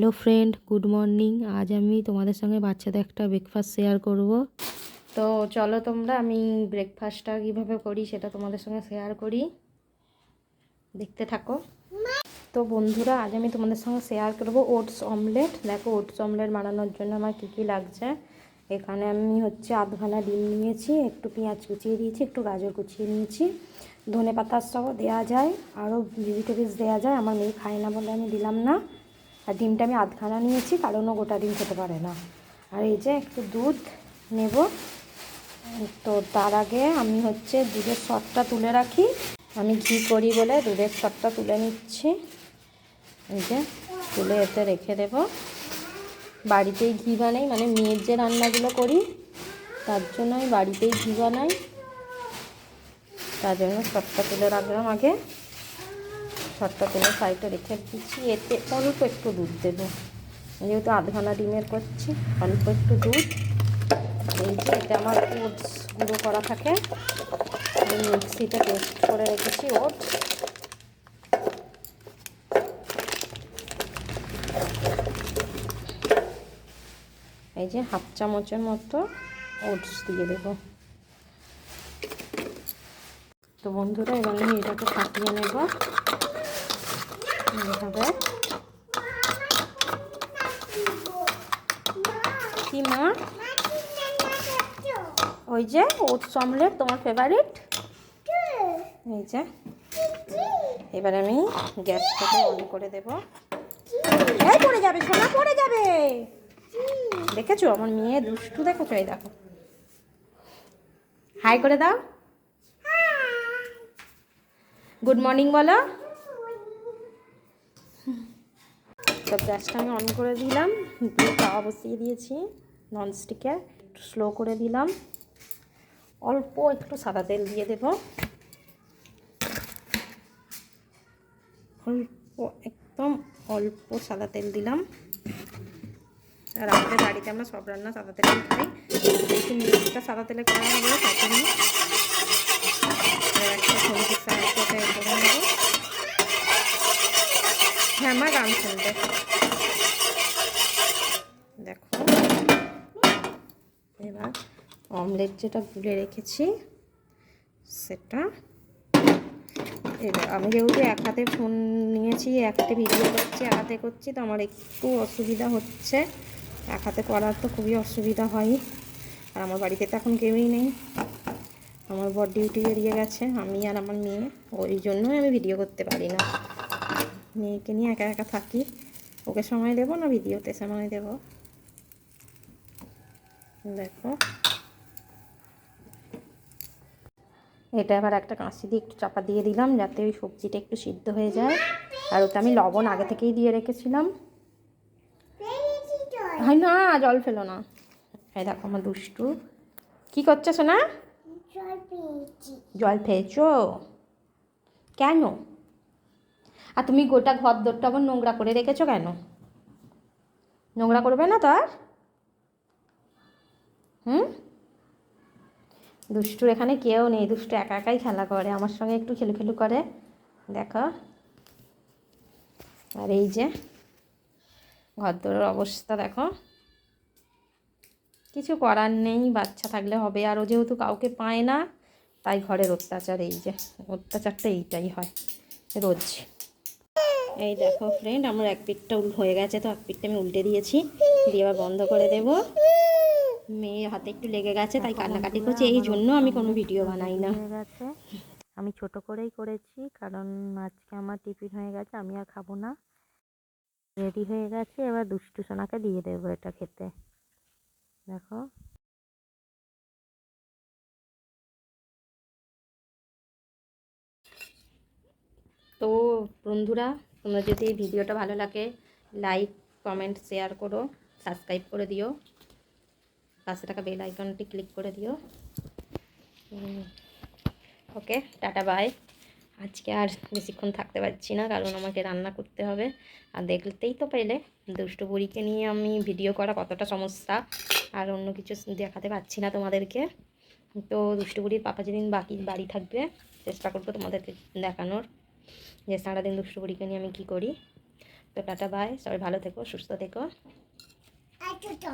Hello friend, good morning. আজ আমি তোমাদের সঙ্গে বাচ্চাদের একটা ব্রেকফাস্ট শেয়ার করব। তো চলো তোমরা, আমি ব্রেকফাস্টটা কীভাবে করি সেটা তোমাদের সঙ্গে শেয়ার করি। দেখতে থাকো। তো বন্ধুরা, আজ আমি তোমাদের সঙ্গে শেয়ার করব ওটস অমলেট দেখো ওটস অমলেট বানানোর জন্য আমার কী কী লাগছে। এখানে আমি হচ্ছে আধখানা ডিম নিয়েছি, একটু পেঁয়াজ কুচিয়ে দিয়েছি, একটু গাজর কুচিয়ে নিয়েছি। ধনে পাতার সহ দেওয়া যায়, আরও ভেজিটেবলস দেওয়া যায়, আমার মেয়ে খায় না বলে আমি দিলাম না। আর ডিমটা আমি আধখানা নিয়েছি কারণ ও গোটা ডিম খেতে পারে না। আর এই যে একটু দুধ নেব। তো তার আগে আমি হচ্ছে দুধের শটটা তুলে রাখি। আমি ঘি করি বলে দুধের শটটা তুলে নিচ্ছি। এই যে তুলে এতে রেখে দেব। বাড়িতেই ঘি বানাই মানে মেয়ের যে রান্নাগুলো করি, তার জন্য আমি বাড়িতেই ঘি বানাই। তার জন্য শটটা তুলে রাখলাম আগে। শটটা তুলে সাইডে রেখে দিচ্ছি। এতে অল্প একটু দুধ দেবো। যেহেতু আধখানা ডিমের করছি, অল্প একটু দুধ। এই যে এটা আমার ওটস গুঁড়ো করা থাকে, আমি মিক্সিতে পেস্ট করে রেখেছি ওটস এই যে হাফ চামচের মতো ওটস দিয়ে দেবো। তো বন্ধুরা, এবার আমি এটাকে ফাটিয়ে নেব। এইভাবে। কি মা? ওই যে ওটস অমলেট তোমার ফেভারিট এই যে। এবার আমি গ্যাসটাকে অন করে দেব। এই পড়ে যাবে সোনা পড়ে যাবে। দেখেছ? আমার মেয়ে দুষ্টু দেখেছ এই দেখো। হাই করে দাও। গুড মর্নিং বলো। তো গ্যাসটা আমি অন করে দিলাম, দিয়ে তাওয়া বসিয়ে দিয়েছি ননস্টিকে একটু স্লো করে দিলাম। অল্প একটু সাদা তেল দিয়ে দেব। অল্প, একদম অল্প সাদা তেল দিলাম। আর আমাদের বাড়িতে আমরা সব রান্না সাদা তেলে খাই। সাদা তেলে করা হবে, তার একটা সবজির সাহায্যে করে নেব গান শুনবে দেখো। এবার অমলেট যেটা গুলে রেখেছি, সেটা। এবার আমি যেহেতু এক হাতে ফোন নিয়েছি, এক হাতে ভিডিও করছি, এক হাতে করছি, তো আমার একটু অসুবিধা হচ্ছে। এক হাতে করার তো খুবই অসুবিধা হয়। আর আমার বাড়িতে তো এখন কেউই নেই। আমার বর ডিউটি বেরিয়ে গেছে, আমি আর আমার মেয়ে। ওই জন্যই আমি ভিডিও করতে পারি না। মেয়েকে নিয়ে একা একা থাকি। ওকে সময় দেবো না ভিডিওতে সময় দেব? দেখো। এটা আবার একটা কাঁচি দিয়ে একটু চাপা দিয়ে দিলাম যাতে ওই সবজিটা একটু সিদ্ধ হয়ে যায়। আর ওটা আমি লবণ আগে থেকেই দিয়ে রেখেছিলাম। হয় না জল ফেলো না। এই দেখো আমার দুষ্টু। কি করছে শোনা জল পেয়েছ? কেন? আর তুমি গোটা ঘর দরটা আবার নোংরা করে রেখেছো কেন? নোংরা করবে না তো আর? হুম? দুষ্টুর এখানে কেউ নেই, দুষ্টু একা একাই খেলা করে, আমার সঙ্গে একটু খেলু খেলু করে। দেখো। আর এই যে, ঘর দরের অবস্থা দেখো। কিছু করার নেই, বাচ্চা থাকলে হবে। আর ও যেহেতু কাউকে পায় না, তাই ঘরের অত্যাচার, এই যে, অত্যাচারটা এইটাই হয়, রোজ। এই দেখো ফ্রেন্ড আমার এক পিঠটা উল হয়ে গেছে তো এক পিঠটা আমি উল্টে দিয়েছি। দিয়ে আবার বন্ধ করে দেব। মেয়ে হাতে একটু লেগে গেছে তাই কান্নাকাটি করছে এই জন্য আমি কোনো ভিডিও বানাই না। গেছে। আমি ছোট করেই করেছি কারণ আজকে আমার টিফিন হয়ে গেছে আমি আর খাব না। রেডি হয়ে গেছে এবার দুষ্টু সোনাকে দিয়ে দেবো এটা খেতে। দেখো। তো বন্ধুরা তোমরা যদি ভিডিওটা ভালো লাগে লাইক কমেন্ট শেয়ার করো সাবস্ক্রাইব করে দিও। পাশে থাকা বেল আইকনটি ক্লিক করে দিও। ওকে টাটা বাই আজকে আর বেশিক্ষণ থাকতে পারছি না, কারণ আমাকে রান্না করতে হবে। আর দেখতেই তো পেলে, দুষ্টু বুড়িকে নিয়ে আমি ভিডিও করা কতটা সমস্যা, আর অন্য কিছু দেখাতে পারছি না তোমাদেরকে। তো দুষ্টু বুড়ির পাপা যেদিন বাকি বাড়ি থাকবে, চেষ্টা করব তোমাদেরকে দেখানোর। যে সারাদিন দুষ্টু বুড়িকে নিয়ে আমি কী করি? তো টাটা বাই সবাই ভালো থেকো, সুস্থ থেকো। আচ্ছা